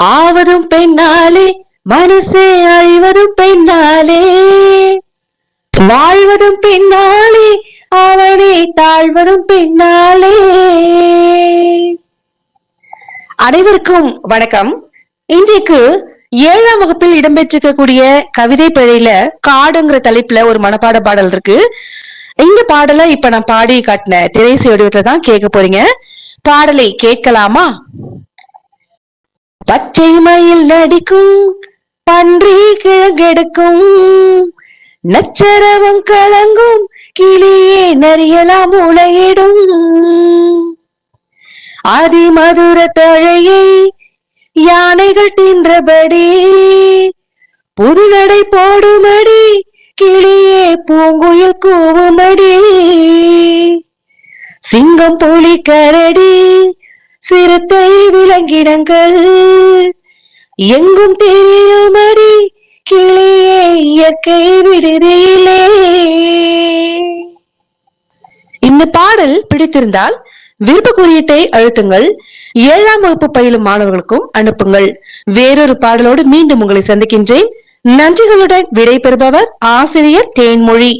ஆவதும் பெண்ணாலே மனசே அழிவதும் பெண்ணாலே. வாழ்வதும் பெண்ணாலே அவனே தாழ்வதும் பெண்ணாலே அனைவருக்கும் வணக்கம். இன்றைக்கு ஏழாம் வகுப்பில் இடம்பெற்றிருக்கக்கூடிய கவிதை பிழையில காடுங்கிற தலைப்புல ஒரு மனப்பாட பாடல் இருக்கு. இந்த பாடலை இப்ப நான் பாடி காட்டின திரைசை வடிவத்துல தான் கேட்க போறீங்க. பாடலை கேட்கலாமா? பச்சை மயில் நடிக்கும் பன்றி கிழங்கெடுக்கும். நச்சரவம் கலங்கும் கிளியே நறியலாம் உலகிடும். அதிமதுர தழையை யானைகள் தின்றபடி புதுநடை போடுமடி கிளியே பூங்குயில் கூவுமடி. சிங்கம் புலி கரடி சிறுத்தை விலங்கிடங்கள் எங்கும் தெரியுமடி கிளியே இயற்கை விடுதியிலே. இந்த பாடல் பிடித்திருந்தால் விருப்ப குறியீட்டை அழுத்துங்கள். ஏழாம் வகுப்பு பயிலும் மாணவர்களுக்கும் அனுப்புங்கள். வேறொரு பாடலோடு மீண்டும் உங்களை சந்திக்கின்றேன். நன்றிகளுடன் விடை பெறுபவர் ஆசிரியர் தேன்மொழி.